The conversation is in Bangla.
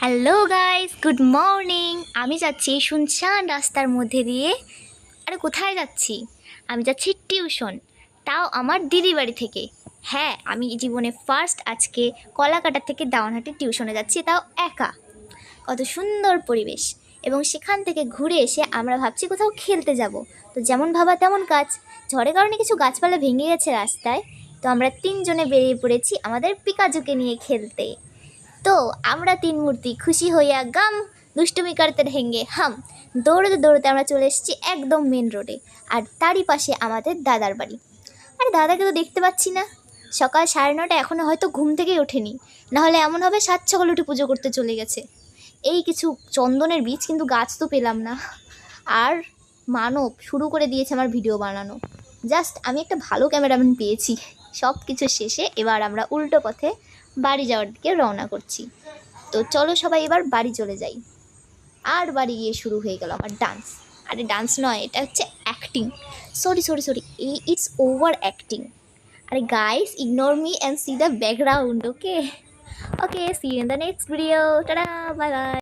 হ্যালো গাইস গুড মর্নিং আমি যাচ্ছি শুনশান রাস্তার মধ্যে দিয়ে। আরে, কোথায় যাচ্ছি? আমি যাচ্ছি টিউশন। তাও আমার দিদি বাড়ি থেকে। হ্যাঁ আমি জীবনে ফার্স্ট আজকে কলাকাটা থেকে দাওয়ানহাটে টিউশনে যাচ্ছি, তাও একা। কত সুন্দর পরিবেশ। এবং সেখান থেকে ঘুরে এসে আমরা ভাবছি কোথাও খেলতে যাব। তো যেমন ভাবা তেমন কাজ। ঝড়ের কারণে কিছু গাছপালা ভেঙে গেছে রাস্তায়। তো আমরা তিনজনে বেরিয়ে পড়েছি আমাদের পিকাজুকে নিয়ে খেলতে। তো আমরা তিন মূর্তি খুশি হইয়া গাম, দুষ্টুমি করতে ঢেঙ্গে হাম। দৌড়তে দৌড়তে আমরা চলে এসেছি একদম মেন রোডে আর তারই পাশে আমাদের দাদার বাড়ি। আরে দাদাকে তো দেখতে পাচ্ছি না। সকাল সাড়ে নটা এখনও হয়তো ঘুম থেকেই ওঠেনি। নাহলে এমন হবে সাত সকাল উঠে পুজো করতে চলে গেছে। এই কিছু চন্দনের বীজ কিন্তু গাছ তো পেলাম না। আর মানব, শুরু করে দিয়েছে আমার ভিডিও বানানো। জাস্ট আমি একটা ভালো ক্যামেরাম্যান পেয়েছি। সব কিছু শেষে এবার আমরা উল্টো পথে বাড়ি যাওয়ার দিকে রওনা করছি। তো চলো সবাই এবার বাড়ি চলে যাই। আর বাড়ি গিয়ে শুরু হয়ে গেল আমার ডান্স। আরে ডান্স নয়, এটা হচ্ছে acting sorry sorry sorry it's over acting আরে guys ignore me and see the background okay okay see in the next video tata bye bye